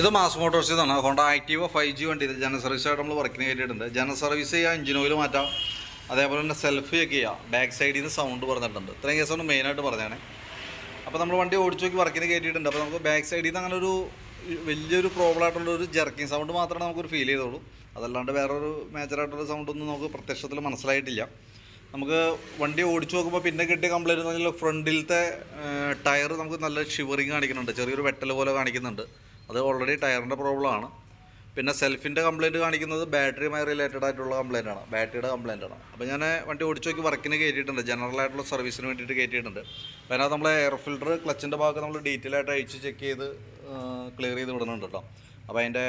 ഇത് Mass Motors ഇതാണ് Honda Activa five G വണ്ടി ഇത് ജന സർവീസ് ആയിട്ട് നമ്മൾ വർക്കിന് കയറ്റിയിട്ടുണ്ട് ജന സർവീസ് ചെയ്യാം എഞ്ചിൻ ഓയിൽ മാറ്റാം. അതേപോലെ തന്നെ സെൽഫ് ചെക്ക് ചെയ്യാം. ബാക്ക് സൈഡിൽ നിന്ന് സൗണ്ട് പറഞ്ഞിട്ടുണ്ട്. ഇത്രയും കേസാണ് മെയിനായിട്ട് പറഞ്ഞതാണ് അപ്പോൾ നമ്മൾ വണ്ടി ഓടിച്ചു നോക്കി വർക്കിന് കയറ്റിയിട്ടുണ്ട് അപ്പോൾ നമുക്ക് ബാക്ക് സൈഡിൽ നിന്ന് അങ്ങനെ ഒരു വലിയൊരു പ്രോബ്ലം ആയിട്ടുള്ള ഒരു ജർക്കിങ് സൗണ്ട് മാത്രമേ നമുക്കൊരു ഫീൽ ചെയ്തോളൂ അതല്ലാണ്ട് വേറൊരു മേജറായിട്ടുള്ള സൗണ്ടൊന്നും നമുക്ക് പ്രത്യക്ഷത്തിൽ മനസ്സിലായിട്ടില്ല. നമുക്ക് വണ്ടി ഓടിച്ചു നോക്കുമ്പോൾ പിന്നെ കിട്ടിയ കംപ്ലൈന്റ് ഫ്രണ്ടിലത്തെ ടയർ നമുക്ക് നല്ല ഷിവറിങ് കാണിക്കുന്നുണ്ട്. ചെറിയൊരു വെട്ടൽ പോലെ കാണിക്കുന്നുണ്ട്. അത് ഓൾറെഡി ടയറിന്റെ പ്രോബ്ലമാണ് പിന്നെ സെൽഫിന്റെ കംപ്ലയിന്റ് കാണിക്കുന്നത് ബാറ്ററിയുമായി റിലേറ്റഡ് ആയിട്ടുള്ള കംപ്ലയിന്റ് ആണ്. ബാറ്ററിയുടെ കംപ്ലയിന്റ് ആണ്. അപ്പോൾ ഞാൻ വണ്ടി ഓടിച്ചു നോക്കി വർക്കിന് കയറ്റിയിട്ടുണ്ട് ജനറൽ ആയിട്ടുള്ള സർവീസിന് വേണ്ടിയിട്ട് കയറ്റിയിട്ടുണ്ട് അപ്പോൾ അതിനകത്ത് നമ്മൾ എയർ ഫിൽറ്റർ ക്ലച്ചിന്റെ ഭാഗത്ത് നമ്മൾ ഡീറ്റെയിൽ ആയിട്ട് അഴിച്ച് ചെക്ക് ചെയ്ത് ക്ലിയർ ചെയ്ത് വിടുന്നുണ്ട് കേട്ടോ അപ്പോൾ അതിന്റെ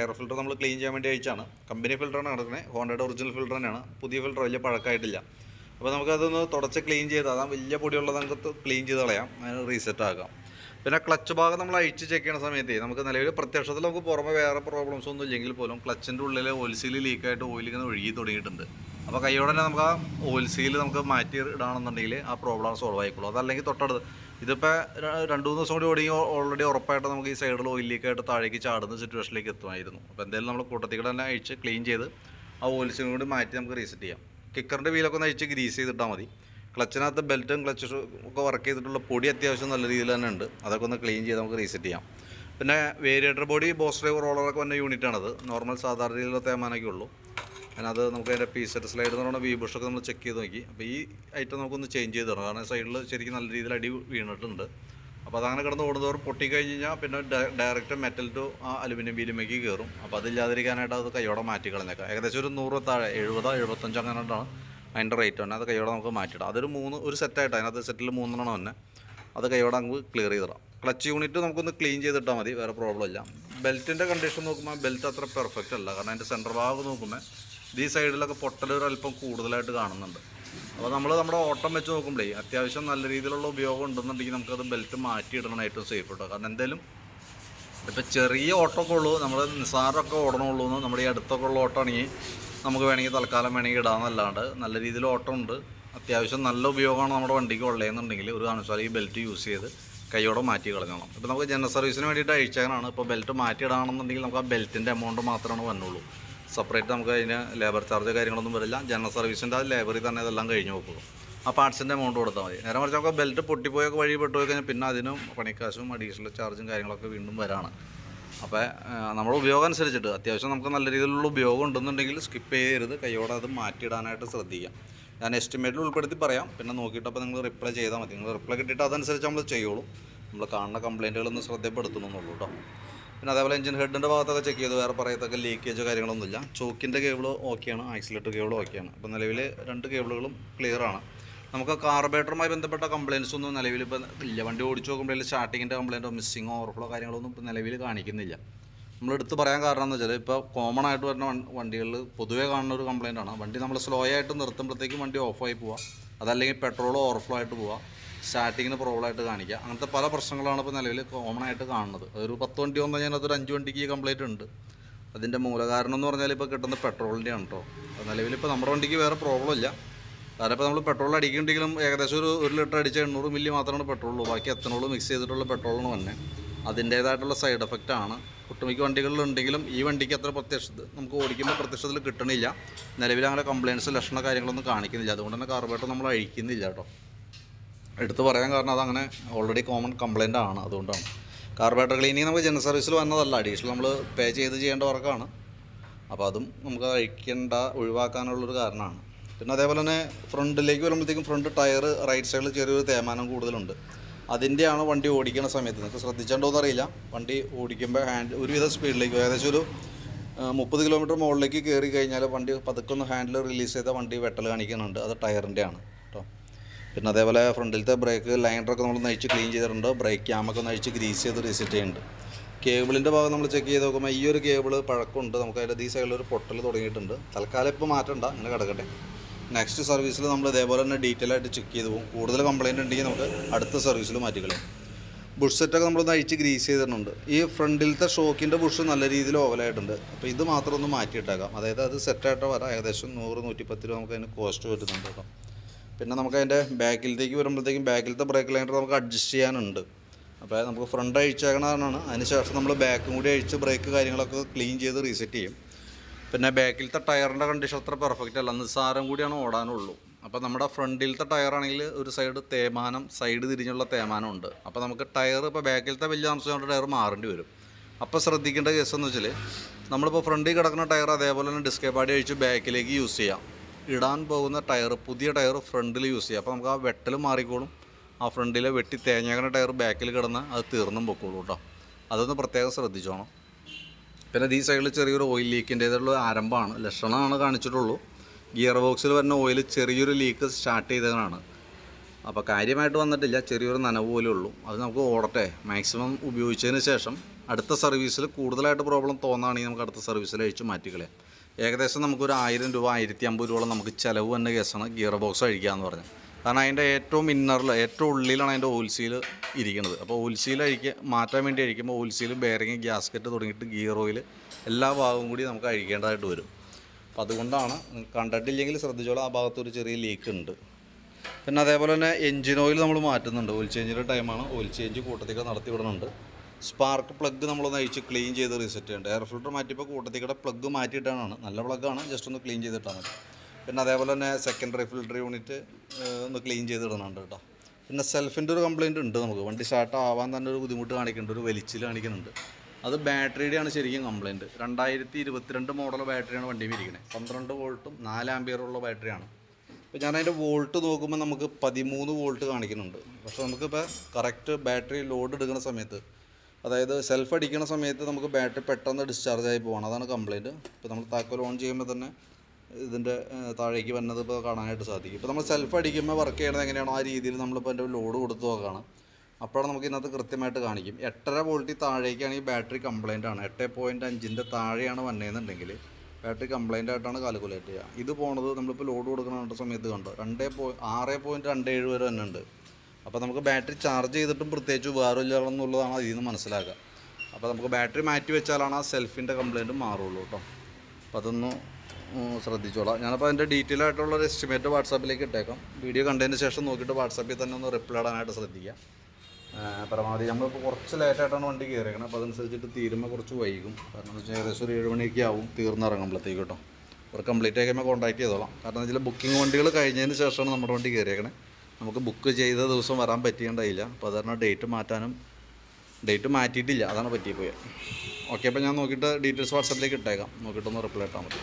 എയർ ഫിൽറ്റർ നമ്മൾ ക്ലീൻ ചെയ്യാൻ വേണ്ടി അയച്ചാണ് കമ്പനി ഫിൽറ്ററാണ് കിടക്കുന്നത് ഹോണ്ടയുടെ ഒറിജിനൽ ഫിൽറ്റർ തന്നെയാണ്. പുതിയ ഫിൽറ്റർ വലിയ പഴക്കമായിട്ടില്ല അപ്പോൾ നമുക്കതൊന്ന് തുടച്ച് ക്ലീൻ ചെയ്ത് അതാ വലിയ പൊടിയുള്ളത് നമുക്ക് ക്ലീൻ ചെയ്ത് കളയാം. അതിന് റീസെറ്റ് ആക്കാം. പിന്നെ ക്ലച്ച് ഭാഗം നമ്മൾ അഴിച്ച് ചെക്ക് ചെയ്യുന്ന സമയത്ത് നമുക്ക് നിലവിൽ പ്രത്യക്ഷത്തിൽ നമുക്ക് പുറമെ വേറെ പ്രോബ്ലംസ് ഒന്നും ഇല്ലെങ്കിൽ പോലും ക്ലച്ചിന്റെ ഉള്ളിൽ ഓയിൽ സീൽ ലീക്കായിട്ട് ഓയിൽ ഇങ്ങനെ ഒഴുകി തുടങ്ങിയിട്ടുണ്ട്. അപ്പോൾ കൈയോടെ തന്നെ നമുക്ക് ആ ഓയിൽ സീൽ നമുക്ക് മാറ്റി ഇടാണെന്നുണ്ടെങ്കിൽ ആ പ്രോബ്ലം സോൾവ് ആയിക്കോളും. അതല്ലെങ്കിൽ തൊട്ടടുത്ത് ഇതിപ്പോൾ രണ്ട് മൂന്ന് ദിവസം കൂടി ഓടി ഓൾറെഡി ഉറപ്പായിട്ട് നമുക്ക് ഈ സൈഡിൽ ഓയിൽ ലീക്കായിട്ട് താഴേക്ക് ചാടുന്ന സിറ്റുവേഷനിലേക്ക് എത്തുമായിരുന്നു. അപ്പോൾ എന്തായാലും നമ്മൾ കൂട്ടത്തിൽ തന്നെ അഴിച്ച് ക്ലീൻ ചെയ്ത് ആ ഓയിൽ സീലും കൂടി മാറ്റി നമുക്ക് റീസെറ്റ് ചെയ്യാം. കിക്കറിന്റെ വീലൊക്കെ ഒന്ന് അഴിച്ച് ഗ്രീസ് ചെയ്തിട്ടാൽ മതി. ക്ലച്ചിനകത്ത് ബെൽറ്റും ക്ലച്ച് ഒക്കെ വർക്ക് ചെയ്തിട്ടുള്ള പൊടി അത്യാവശ്യം നല്ല രീതിയിൽ തന്നെ ഉണ്ട്. അതൊക്കെ ഒന്ന് ക്ലീൻ ചെയ്ത് നമുക്ക് റീസെറ്റ് ചെയ്യാം. പിന്നെ വേരിയേറ്റർ ബോഡി ബോസ് ഡ്രൈവർ റോളറൊക്കെ വന്ന യൂണിറ്റാണത് നോർമൽ സാധാരണ രീതിയിലുള്ള തേമാനൊക്കെ ഉള്ളൂ. അതിനകത്ത് നമുക്ക് അതിന്റെ പീ സെറ്റ് സ്ലൈഡ് എന്ന് പറയുന്ന വി ബുഷൊക്കെ നമ്മൾ ചെക്ക് ചെയ്ത് നോക്കി. അപ്പോൾ ഈ ഐറ്റം നമുക്കൊന്ന് ചേഞ്ച് ചെയ്ത് തരണം കാരണം സൈഡിൽ ശരിക്കും നല്ല രീതിയിൽ അടി വീണിട്ടുണ്ട്. അപ്പോൾ അതങ്ങനെ കിടന്ന് ഓടുന്നവർ പൊട്ടിക്കഴിഞ്ഞ് കഴിഞ്ഞാൽ പിന്നെ ഡയറക്റ്റ് മെറ്റൽ ടു ആ അലുമിനിയം ബീലുമേക്ക് കയറും അപ്പോൾ അതില്ലാതിരിക്കാനായിട്ട് അത് കൈയോടെ മാറ്റി കളഞ്ഞേക്കാം. ഏകദേശം ഒരു നൂറ് താഴെ എഴുപതോ എഴുപത്തഞ്ചോ അങ്ങനെയാണ് അതിന്റെ റേറ്റ് തന്നെ. അത് കൈയോടെ നമുക്ക് മാറ്റിയിടാം. അതൊരു മൂന്ന് ഒരു സെറ്റായിട്ട് അതിനകത്ത് സെറ്റിൽ മൂന്നെണ്ണം തന്നെ അത് കൈയോടെ നമുക്ക് ക്ലിയർ ചെയ്തിടാം. ക്ലച്ച് യൂണിറ്റ് നമുക്കൊന്ന് ക്ലീൻ ചെയ്തിട്ടാൽ മതി വേറെ പ്രോബ്ലം ഇല്ല. ബെൽറ്റിന്റെ കണ്ടീഷൻ നോക്കുമ്പോൾ ബെൽറ്റ് അത്ര പെർഫെക്റ്റ് അല്ല. കാരണം അതിന്റെ സെന്റർ ഭാഗം നോക്കുമ്പോൾ ഈ സൈഡിലൊക്കെ പൊട്ടൽ ഒരു അല്പം കൂടുതലായിട്ട് കാണുന്നുണ്ട്. അപ്പോൾ നമ്മൾ നമ്മുടെ ഓട്ടം വെച്ച് നോക്കുമ്പോഴേ അത്യാവശ്യം നല്ല രീതിയിലുള്ള ഉപയോഗം ഉണ്ടെന്നുണ്ടെങ്കിൽ നമുക്കത് ബെൽറ്റ് മാറ്റിയിടണം ഏറ്റവും സേഫ് കേട്ടോ കാരണം എന്തായാലും ഇപ്പോൾ ചെറിയ ഓട്ടമൊക്കെ ഉള്ളൂ. നമ്മൾ നിസ്സാരമൊക്കെ ഓടണമുള്ളൂ എന്ന് നമ്മുടെ ഈ അടുത്തൊക്കെ ഉള്ള ഓട്ടമാണെങ്കിൽ നമുക്ക് വേണമെങ്കിൽ തൽക്കാലം വേണമെങ്കിൽ ഇടാമെന്നല്ലാണ്ട് നല്ല രീതിയിൽ ഓട്ടം ഉണ്ട് അത്യാവശ്യം നല്ല ഉപയോഗമാണ് നമ്മുടെ വണ്ടിക്ക് ഉള്ളതെന്നുണ്ടെങ്കിൽ ഒരു കാരണവശാലും ഈ ബെൽറ്റ് യൂസ് ചെയ്ത് കൈയോടെ മാറ്റി കളഞ്ഞോളാം. ഇപ്പോൾ നമുക്ക് ജനറൽ സർവീസിന് വേണ്ടിയിട്ട് അയച്ചാണ് ഇപ്പോൾ ബെൽറ്റ് മാറ്റി ഇടാണെന്നുണ്ടെങ്കിൽ നമുക്ക് ആ ബെൽറ്റിന്റെ എമൗണ്ട് മാത്രമാണ് വന്നുള്ളൂ. സെപ്പറേറ്റ് നമുക്ക് അതിന് ലേബർ ചാർജ് കാര്യങ്ങളൊന്നും വരില്ല. ജനറൽ സർവീസിന്റെ ആ ലേബറിൽ തന്നെ ഇതെല്ലാം കഴിഞ്ഞു പോകും ആ പാർട്സിന്റെ എമൗണ്ട് കൊടുത്താൽ മതി. നേരെ മറിച്ച് നമുക്ക് ബെൽറ്റ് പൊട്ടിപ്പോയൊക്കെ വഴി പെട്ടുപോയി കഴിഞ്ഞാൽ പിന്നെ അതിനും പണിക്കാശും അഡീഷണൽ ചാർജും കാര്യങ്ങളൊക്കെ വീണ്ടും വരാണ്. അപ്പോൾ നമ്മുടെ ഉപയോഗം അനുസരിച്ചിട്ട് അത്യാവശ്യം നമുക്ക് നല്ല രീതിയിലുള്ള ഉപയോഗം ഉണ്ടെന്നുണ്ടെങ്കിൽ സ്കിപ്പ് ചെയ്യരുത്. കൈയോടെ അത് മാറ്റിയിടാനായിട്ട് ശ്രദ്ധിക്കാം. ഞാൻ എസ്റ്റിമേറ്റിൽ ഉൾപ്പെടുത്തി പറയാം. പിന്നെ നോക്കിയിട്ട് അപ്പോൾ നിങ്ങൾ റിപ്ലൈ ചെയ്താൽ മതി. നിങ്ങൾ റിപ്ലൈ കിട്ടിയിട്ട് അതനുസരിച്ച് നമ്മൾ ചെയ്യുള്ളൂ. നമ്മൾ കാണുന്ന കംപ്ലയിന്റുകളൊന്നും ശ്രദ്ധപ്പെടുത്തുന്നുള്ളൂ കേട്ടോ. പിന്നെ അതേപോലെ എഞ്ചിൻ ഹെഡിന്റെ ഭാഗത്തൊക്കെ ചെക്ക് ചെയ്ത് വേറെ പറയത്തൊക്കെ ലീക്കേജോ കാര്യങ്ങളൊന്നുമില്ല. ചോക്കിന്റെ കേബിൾ ഓക്കെയാണ് ആക്സിലേറ്റർ കേബിൾ ഓക്കെയാണ് അപ്പോൾ നിലവിൽ രണ്ട് കേബിളുകളും ക്ലിയർ ആണ്. നമുക്ക് കാർബേറ്ററുമായി ബന്ധപ്പെട്ട കംപ്ലയിൻസ് ഒന്നും നിലവിൽ ഇപ്പോൾ ഇല്ല. വണ്ടി ഓടിച്ചു നോക്കുമ്പോൾ സ്റ്റാർട്ടിങ്ങിന്റെ കംപ്ലയിന്റോ മിസ്സിങ്ങോ ഓവർഫ്ലോ കാര്യങ്ങളൊന്നും ഇപ്പോൾ നിലവിൽ കാണിക്കുന്നില്ല. നമ്മൾ എടുത്ത് പറയാൻ കാരണം എന്ന് വെച്ചാൽ ഇപ്പോൾ കോമൺ ആയിട്ട് വരുന്ന വണ്ടികളിൽ പൊതുവേ കാണുന്ന ഒരു കംപ്ലയിന്റ് ആണ്. വണ്ടി നമ്മൾ സ്ലോ ആയിട്ട് നിർത്തുമ്പോഴത്തേക്കും വണ്ടി ഓഫായി പോവാം. അതല്ലെങ്കിൽ പെട്രോൾ ഓവർഫ്ലോ ആയിട്ട് പോവാം. സ്റ്റാർട്ടിങ്ങിന് പ്രോബ്ലം ആയിട്ട് കാണിക്കുക അങ്ങനത്തെ പല പ്രശ്നങ്ങളാണ് ഇപ്പോൾ നിലവിൽ കോമൺ ആയിട്ട് കാണുന്നത്. ഒരു പത്ത് വണ്ടി വന്നു കഴിഞ്ഞാൽ അതൊരു അഞ്ച് വണ്ടിക്ക് കംപ്ലയിന്റ് ഉണ്ട്. അതിന്റെ മൂലകാരണം എന്ന് പറഞ്ഞാൽ ഇപ്പോൾ കിട്ടുന്ന പെട്രോളിന്റെ ആണ് കേട്ടോ നിലവിൽ ഇപ്പോൾ നമ്മുടെ വണ്ടിക്ക് വേറെ പ്രോബ്ലം ഇല്ല. ഇപ്പോൾ നമ്മൾ പെട്രോൾ അടിക്കുന്നുണ്ടെങ്കിലും ഏകദേശം ഒരു ഒരു ലിറ്റർ അടിച്ച എണ്ണൂറ് മില്ലി മാത്രമാണ് പെട്രോളുള്ളൂ ബാക്കി എത്തനോൾ മിക്സ് ചെയ്തിട്ടുള്ള പെട്രോളിന് തന്നെ അതിന്റേതായിട്ടുള്ള സൈഡ് എഫക്റ്റ് ആണ്. ഒട്ടുമിക്ക വണ്ടികളിലുണ്ടെങ്കിലും ഈ വണ്ടിക്ക് അത്ര പ്രത്യക്ഷ നമുക്ക് ഓടിക്കുമ്പോൾ പ്രത്യക്ഷത്തിൽ കിട്ടണില്ല. നിലവിൽ അങ്ങനെ കംപ്ലയിൻസ് ലക്ഷണ കാര്യങ്ങളൊന്നും കാണിക്കുന്നില്ല. അതുകൊണ്ട് തന്നെ കാർബേറ്റർ നമ്മൾ അഴിക്കുന്നില്ല കേട്ടോ. എടുത്ത് പറയാൻ കാരണം അതങ്ങനെ ഓൾറെഡി കോമൺ കംപ്ലയിന്റ് ആണ് അതുകൊണ്ടാണ്. കാർബേറ്റർ ക്ലീനിങ് നമുക്ക് ജനറൽ സർവീസിൽ വന്നതല്ല. അഡീഷണൽ നമ്മൾ പേ ചെയ്ത് ചെയ്യേണ്ട വർക്കാണ് അപ്പോൾ അതും നമുക്ക് അഴിക്കേണ്ട ഒഴിവാക്കാനുള്ളൊരു കാരണമാണ്. പിന്നെ അതേപോലെ തന്നെ ഫ്രണ്ടിലേക്ക് വരുമ്പോഴത്തേക്കും ഫ്രണ്ട് ടയർ റൈറ്റ് സൈഡിൽ ചെറിയൊരു തേമാനം കൂടുതലുണ്ട്. അതിന്റെയാണ് വണ്ടി ഓടിക്കുന്ന സമയത്ത്. നിങ്ങൾക്ക് ശ്രദ്ധിച്ചിട്ടുണ്ടോ അറിയില്ല വണ്ടി ഓടിക്കുമ്പോൾ ഹാൻഡ് ഒരുവിധ സ്പീഡിലേക്ക് ഏകദേശം ഒരു മുപ്പത് കിലോമീറ്റർ മുകളിലേക്ക് കയറി കഴിഞ്ഞാൽ വണ്ടി പതുക്കെ ഒന്ന് ഹാൻഡിൽ റിലീസ് ചെയ്ത വണ്ടി വെട്ടൽ കാണിക്കുന്നുണ്ട്. അത് ടയറിന്റെ ആണ് കേട്ടോ പിന്നെ അതേപോലെ ഫ്രണ്ടിലത്തെ ബ്രേക്ക് ലൈനറൊക്കെ നമ്മൾ നയിച്ച് ക്ലീൻ ചെയ്തിട്ടുണ്ട്. ബ്രേക്ക് ക്യാമൊക്കെ നയിച്ച് ഗ്രീസ് ചെയ്ത് റീസെറ്റ് ചെയ്യുന്നുണ്ട്. കേബിളിന്റെ ഭാഗം നമ്മൾ ചെക്ക് ചെയ്ത് നോക്കുമ്പോൾ ഈ ഒരു കേബിൾ പഴക്കമുണ്ട്. നമുക്ക് അതിന്റെ ഈ സൈഡിൽ ഒരു പൊട്ടൽ തുടങ്ങിയിട്ടുണ്ട്. തൽക്കാലം ഇപ്പോൾ മാറ്റണ്ട. അങ്ങനെ കിടക്കട്ടെ. നെക്സ്റ്റ് സർവീസിൽ നമ്മൾ ഇതേപോലെ തന്നെ ഡീറ്റെയിൽ ആയിട്ട് ചെക്ക് ചെയ്ത് പോകും. കൂടുതൽ കംപ്ലയിന്റ് ഉണ്ടെങ്കിൽ നമുക്ക് അടുത്ത സർവീസിൽ മാറ്റിക്കളയും ബുഷ് സെറ്റൊക്കെ നമ്മളൊന്ന് അഴിച്ച് ഗ്രീസ് ചെയ്തിട്ടുണ്ട്. ഈ ഫ്രണ്ടിലത്തെ ഷോക്കിന്റെ ബുഷ് നല്ല രീതിയിൽ ഓവലായിട്ടുണ്ട് അപ്പോൾ ഇത് മാത്രം ഒന്ന് മാറ്റിയിട്ടേക്കാം. അതായത് അത് സെറ്റായിട്ട് വരാം ഏകദേശം നൂറ് നൂറ്റിപ്പത്ത് രൂപ നമുക്ക് അതിന് കോസ്റ്റ് വരുന്നുണ്ട് കേട്ടോ. പിന്നെ നമുക്ക് അതിന്റെ ബാക്കിലത്തേക്ക് വരുമ്പോഴത്തേക്കും ബാക്കിലത്തെ ബ്രേക്ക് ലൈനർ നമുക്ക് അഡ്ജസ്റ്റ് ചെയ്യാനുണ്ട്. അപ്പോൾ നമുക്ക് ഫ്രണ്ട് അഴിച്ചേക്കണമെന്നാണ് അതിന് ശേഷം നമ്മൾ ബാക്കും കൂടി അഴിച്ച് ബ്രേക്ക് കാര്യങ്ങളൊക്കെ ക്ലീൻ ചെയ്ത് റീസെറ്റ് ചെയ്യും. പിന്നെ ബാക്കിലത്തെ ടയറിന്റെ കണ്ടീഷൻ അത്ര പെർഫെക്റ്റ് അല്ല. നിസ്സാരം കൂടിയാണ് ഓടാനുള്ളൂ. അപ്പോൾ നമ്മുടെ ഫ്രണ്ടിലത്തെ ടയറാണെങ്കിൽ ഒരു സൈഡ് തേമാനം സൈഡ് തിരിഞ്ഞുള്ള തേമാനം ഉണ്ട് അപ്പോൾ നമുക്ക് ടയർ ഇപ്പോൾ ബാക്കിലത്തെ വലിയ താമസം ടയർ മാറേണ്ടി വരും. അപ്പോൾ ശ്രദ്ധിക്കേണ്ട കേസ് എന്ന് വെച്ചാൽ നമ്മളിപ്പോൾ ഫ്രണ്ടിൽ കിടക്കുന്ന ടയർ അതേപോലെ തന്നെ ഡിസ്കേ പാടി അഴിച്ച് ബാക്കിലേക്ക് യൂസ് ചെയ്യാം. ഇടാൻ പോകുന്ന ടയർ പുതിയ ടയർ ഫ്രണ്ടിൽ യൂസ് ചെയ്യാം. അപ്പോൾ നമുക്ക് ആ വെട്ടൽ മാറിക്കോളും. ആ ഫ്രണ്ടിലെ വെട്ടി തേഞ്ഞേക്കുന്ന ടയർ ബാക്കിൽ കിടന്ന് അത് തീർന്നും പൊക്കോളൂ കേട്ടോ അതൊന്ന് പ്രത്യേകം ശ്രദ്ധിച്ചോണം. പിന്നെ ഈ സൈഡിൽ ചെറിയൊരു ഓയിൽ ലീക്കിന്റേതുള്ള ആരംഭമാണ്. ലക്ഷണമാണ് കാണിച്ചിട്ടുള്ളൂ. ഗിയർ ബോക്സിൽ വരുന്ന ഓയിൽ ചെറിയൊരു ലീക്ക് സ്റ്റാർട്ട് ചെയ്തതാണ് അപ്പോൾ കാര്യമായിട്ട് വന്നിട്ടില്ല. ചെറിയൊരു നനവ് പോലെ ഉള്ളൂ. അത് നമുക്ക് ഓടട്ടെ. മാക്സിമം ഉപയോഗിച്ചതിന് ശേഷം അടുത്ത സർവീസിൽ കൂടുതലായിട്ട് പ്രോബ്ലം തോന്നുകയാണെങ്കിൽ നമുക്ക് അടുത്ത സർവീസിൽ അഴിച്ച് മാറ്റിക്കളയാം ഏകദേശം നമുക്കൊരു ആയിരം രൂപ ആയിരത്തി അമ്പത് രൂപയോളം നമുക്ക് ചിലവ് വന്ന കേസാണ് ഗിയർ ബോക്സ് അഴിക്കുക എന്ന് പറഞ്ഞത്. കാരണം അതിന്റെ ഏറ്റവും ഇന്നറിൽ ഏറ്റവും ഉള്ളിലാണ് അതിന്റെ ഓയിൽ സീൽ ഇരിക്കുന്നത്. അപ്പോൾ ഓയിൽ അഴിക്കുക മാറ്റാൻ വേണ്ടി അഴിക്കുമ്പോൾ ഓയിൽ സീൽ ബെയറിങ് ഗ്യാസ്കറ്റ് തുടങ്ങിയിട്ട് ഗിയർ ഓയിൽ എല്ലാ ഭാഗവും കൂടി നമുക്ക് അഴിക്കേണ്ടതായിട്ട് വരും. അപ്പോൾ അതുകൊണ്ടാണ് കണ്ടിട്ടില്ലെങ്കിൽ ശ്രദ്ധിച്ചോളാം ആ ഭാഗത്ത് ഒരു ചെറിയ ലീക്ക് ഉണ്ട്. പിന്നെ അതേപോലെ തന്നെ എഞ്ചിൻ ഓയിൽ നമ്മൾ മാറ്റുന്നുണ്ട്. ഓയിൽ ചേഞ്ചിന്റെ ടൈമാണ് ഓയിൽ ചേഞ്ച് കൂട്ടത്തിക്ക് നടത്തി വിടുന്നുണ്ട്. സ്പാർക്ക് പ്ലഗ് നമ്മളൊന്ന് അഴിച്ച് ക്ലീൻ ചെയ്ത് റീസെറ്റ് ചെയ്യേണ്ടത് എയർ ഫിൽറ്റർ മാറ്റിയപ്പോൾ കൂട്ടത്തിക്കടെ പ്ലഗ് മാറ്റിയിട്ടാണ്. നല്ല പ്ലഗ്ഗാണ് ജസ്റ്റ് ഒന്ന് ക്ലീൻ ചെയ്തിട്ടാണ് പിന്നെ അതേപോലെ തന്നെ സെക്കൻഡറി ഫിൽറ്റർ യൂണിറ്റ് ഒന്ന് ക്ലീൻ ചെയ്തിടുന്നുണ്ട് കേട്ടോ. പിന്നെ സെൽഫിന്റെ ഒരു കംപ്ലയിന്റ് ഉണ്ട് നമുക്ക്. വണ്ടി സ്റ്റാർട്ട് ആവാൻ തന്നെ ഒരു ബുദ്ധിമുട്ട് കാണിക്കുന്നുണ്ട് ഒരു വലിച്ചിൽ കാണിക്കുന്നുണ്ട്. അത് ബാറ്ററിയുടെയാണ് ശരിക്കും കംപ്ലയിന്റ് രണ്ടായിരത്തി ഇരുപത്തിരണ്ട് മോഡൽ ബാറ്ററിയാണ് വണ്ടി ഇരിക്കുന്നത് പന്ത്രണ്ട് വോൾട്ടും നാല് ആംബിയറുള്ള ബാറ്ററിയാണ്. ഇപ്പോൾ ഞാൻ അതിന്റെ വോൾട്ട് നോക്കുമ്പോൾ നമുക്ക് പതിമൂന്ന് വോൾട്ട് കാണിക്കുന്നുണ്ട്. പക്ഷേ നമുക്കിപ്പോൾ കറക്റ്റ് ബാറ്ററി ലോഡ് എടുക്കുന്ന സമയത്ത് അതായത് സെൽഫ് അടിക്കുന്ന സമയത്ത് നമുക്ക് ബാറ്ററി പെട്ടെന്ന് ഡിസ്ചാർജ് ആയി പോകണം അതാണ് കംപ്ലയിന്റ് ഇപ്പോൾ നമ്മൾ താക്കോൽ ഓൺ ചെയ്യുമ്പോൾ തന്നെ ഇതിന്റെ താഴേക്ക് വരുന്നത് ഇപ്പോൾ കാണാനായിട്ട് സാധിക്കും. ഇപ്പോൾ നമ്മൾ സെൽഫ് അടിക്കുമ്പോൾ വർക്ക് ചെയ്യണത് എങ്ങനെയാണോ ആ രീതിയിൽ നമ്മളിപ്പോൾ എന്റെ ലോഡ് കൊടുത്ത് നോക്കുകയാണ് അപ്പോഴാണ് നമുക്ക് ഇതിനകത്ത് കൃത്യമായിട്ട് കാണിക്കും. എട്ടര വോൾട്ടിൽ താഴേക്കാണ് ഈ ബാറ്ററി കംപ്ലൈന്റ് ആണ്. എട്ട് പോയിന്റ് അഞ്ചിന്റെ താഴെയാണ് വന്നതെന്നുണ്ടെങ്കിൽ ബാറ്ററി കംപ്ലൈന്റ് ആയിട്ടാണ് കാൽക്കുലേറ്റ് ചെയ്യുക. ഇത് പോണത് നമ്മളിപ്പോൾ ലോഡ് കൊടുക്കുന്ന സമയത്ത് കണ്ടോ? രണ്ടേ പോയി ആറ് പോയിന്റ് രണ്ട് ഏഴ് വരെ തന്നെ ഉണ്ട് അപ്പോൾ നമുക്ക് ബാറ്ററി ചാർജ് ചെയ്തിട്ടും പ്രത്യേകിച്ച് ഉപകാരമില്ല എന്നുള്ളതാണ് അതിൽ നിന്ന് മനസ്സിലാക്കുക. അപ്പോൾ നമുക്ക് ബാറ്ററി മാറ്റി വെച്ചാലാണ് ആ സെൽഫിന്റെ കംപ്ലയിന്റ് മാറുള്ളൂ കേട്ടോ. അപ്പോൾ അതൊന്ന് ശ്രദ്ധിച്ചോളാം. ഞാനപ്പോൾ അതിന്റെ ഡീറ്റെയിൽ ആയിട്ടുള്ള ഒരു എസ്റ്റിമേറ്റ് വാട്സാപ്പിലേക്ക് ഇട്ടേക്കാം. വീഡിയോ കണ്ടതിന് ശേഷം നോക്കിയിട്ട് വാട്സാപ്പിൽ തന്നെ ഒന്ന് റിപ്ലൈ ഇടാനായിട്ട് ശ്രദ്ധിക്കുക പരമാവധി നമ്മളിപ്പോൾ കുറച്ച് ലേറ്റായിട്ടാണ് വണ്ടി കയറിയേക്കണം അപ്പോൾ അതനുസരിച്ചിട്ട് തീരുമ്പോൾ കുറച്ച് വൈകും. കാരണം എന്ന് വെച്ചാൽ ഏകദേശം ഒരു ഏഴ് മണിയൊക്കെ ആവും തീർന്നിറങ്ങുമ്പോഴത്തേക്ക് കേട്ടോ. ഒരു കംപ്ലീറ്റ് ആക്കുമ്പോൾ കോൺടാക്ട് ചെയ്തോളാം. കാരണം വെച്ചാൽ ബുക്കിംഗ് വണ്ടികൾ കഴിഞ്ഞതിന് ശേഷമാണ് നമ്മുടെ വണ്ടി കയറിയേക്കണേ നമുക്ക് ബുക്ക് ചെയ്ത ദിവസം വരാൻ പറ്റിയിട്ടുണ്ടായില്ല അപ്പോൾ അത് കാരണം ഡേറ്റ് മാറ്റാനും ഡേറ്റ് മാറ്റിയിട്ടില്ല. അതാണ് പറ്റിപ്പോയത് ഓക്കെ അപ്പോൾ ഞാൻ നോക്കിയിട്ട് ഡീറ്റെയിൽസ് വാട്സപ്പിലേക്ക് ഇട്ടേക്കാം. നോക്കിയിട്ടൊന്ന് റിപ്ലൈ ഇട്ടാൽ മതി.